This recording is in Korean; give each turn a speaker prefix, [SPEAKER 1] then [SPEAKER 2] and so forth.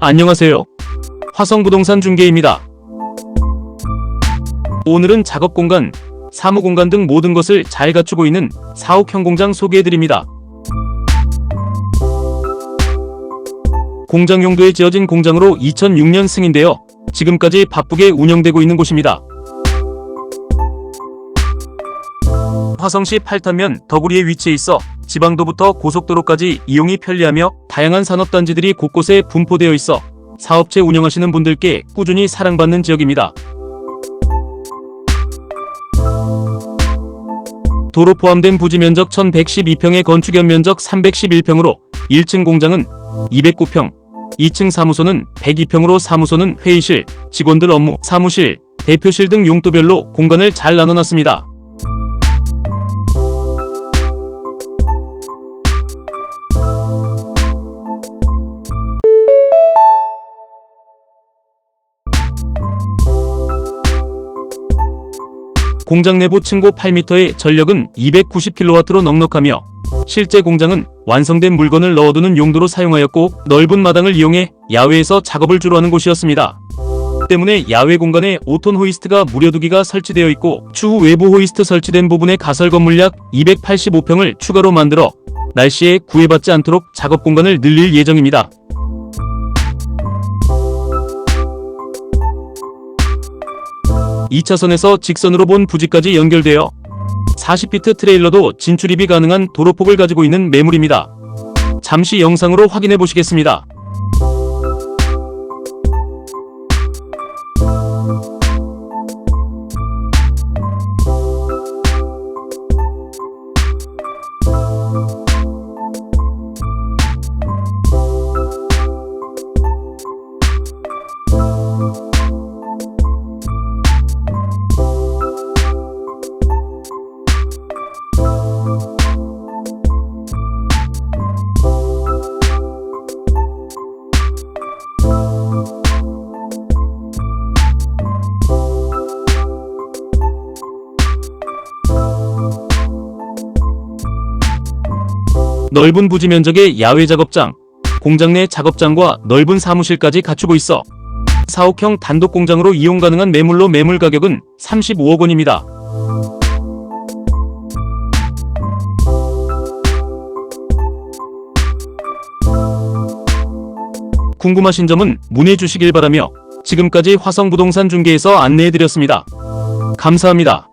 [SPEAKER 1] 안녕하세요. 화성부동산 중개입니다. 오늘은 작업 공간, 사무 공간 등 모든 것을 잘 갖추고 있는 사옥형 공장 소개해드립니다. 공장 용도에 지어진 공장으로 2006년 승인되어 지금까지 바쁘게 운영되고 있는 곳입니다. 화성시 8탄면 더구리에 위치해 있어 지방도부터 고속도로까지 이용이 편리하며 다양한 산업단지들이 곳곳에 분포되어 있어 사업체 운영하시는 분들께 꾸준히 사랑받는 지역입니다. 도로 포함된 부지 면적 1112평에 건축 연면적 311평으로 1층 공장은 209평, 2층 사무소는 102평으로 사무소는 회의실, 직원들 업무, 사무실, 대표실 등 용도별로 공간을 잘 나눠놨습니다. 공장 내부 층고 8m의 전력은 290kW로 넉넉하며 실제 공장은 완성된 물건을 넣어두는 용도로 사용하였고 넓은 마당을 이용해 야외에서 작업을 주로 하는 곳이었습니다. 때문에 야외 공간에 5톤 호이스트가 무려 두 기가 설치되어 있고 추후 외부 호이스트 설치된 부분에 가설 건물 약 285평을 추가로 만들어 날씨에 구애받지 않도록 작업 공간을 늘릴 예정입니다. 이차선에서 직선으로 본 부지까지 연결되어 40피트 트레일러도 진출입이 가능한 도로폭을 가지고 있는 매물입니다. 잠시 영상으로 확인해 보시겠습니다. 넓은 부지 면적의 야외 작업장, 공장 내 작업장과 넓은 사무실까지 갖추고 있어 사옥형 단독 공장으로 이용 가능한 매물로 매물 가격은 35억 원입니다. 궁금하신 점은 문의 주시길 바라며 지금까지 화성부동산 중개에서 안내해드렸습니다. 감사합니다.